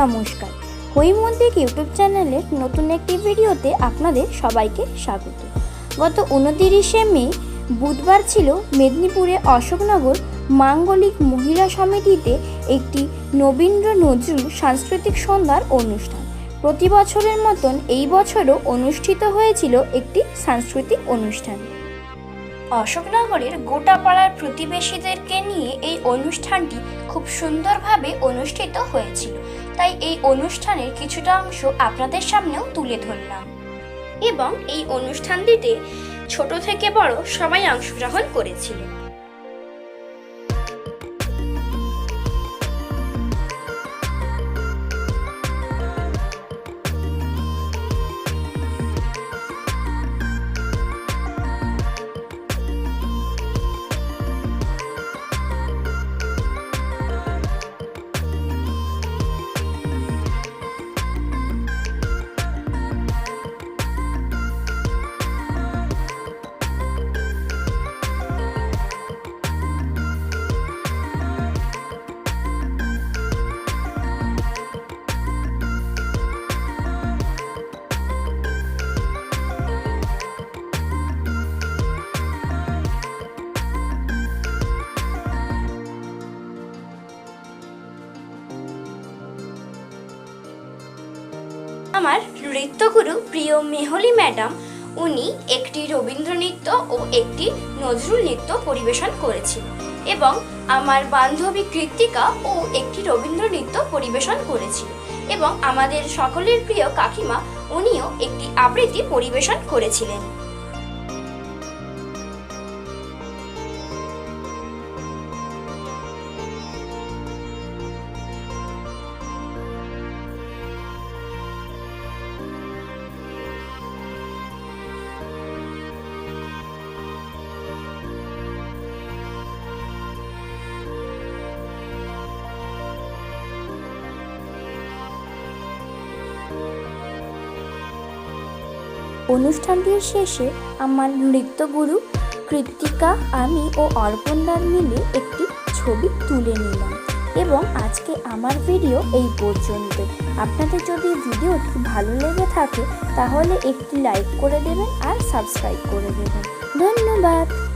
নমস্কার। হৈমন্দিক ইউটিউব চ্যানেলের নতুন একটি ভিডিওতে আপনাদের সবাইকে স্বাগত। গত উনতিরিশে মে, বুধবার ছিল মেদিনীপুরে অশোকনগর মাঙ্গলিক মহিলা সমিতিতে একটি নবীন্দ্র নজরুল সাংস্কৃতিক সন্ধ্যার অনুষ্ঠান। প্রতি বছরের মতন এই বছরও অনুষ্ঠিত হয়েছিল একটি সাংস্কৃতিক অনুষ্ঠান। অশোকনগরের গোটা পাড়ার প্রতিবেশীদেরকে নিয়ে এই অনুষ্ঠানটি খুব সুন্দরভাবে অনুষ্ঠিত হয়েছিল। তাই এই অনুষ্ঠানের কিছুটা অংশ আপনাদের সামনেও তুলে ধরলাম। এবং এই অনুষ্ঠানটিতে ছোট থেকে বড় সবাই অংশগ্রহণ করেছিল। আমার নৃত্যগুরু প্রিয় মেহলি ম্যাডাম, উনি একটি রবীন্দ্র নৃত্য ও একটি নজরুল নৃত্য পরিবেশন করেছিল এবং আমার বান্ধবী কৃত্তিকা ও একটি রবীন্দ্র নৃত্য পরিবেশন করেছিল এবং আমাদের সকলের প্রিয় কাকিমা, উনিও একটি আবৃত্তি পরিবেশন করেছিলেন। অনুষ্ঠানটির শেষে আমার নৃত্যগুরু কৃত্তিকা, আমি ও অর্পণদার মিলে একটি ছবি তুলে নিলাম এবং আজকে আমার ভিডিও এই পর্যন্ত। আপনাদের যদি ভিডিওটি ভালো লেগে থাকে, তাহলে একটি লাইক করে দেবেন আর সাবস্ক্রাইব করে দেবেন। ধন্যবাদ।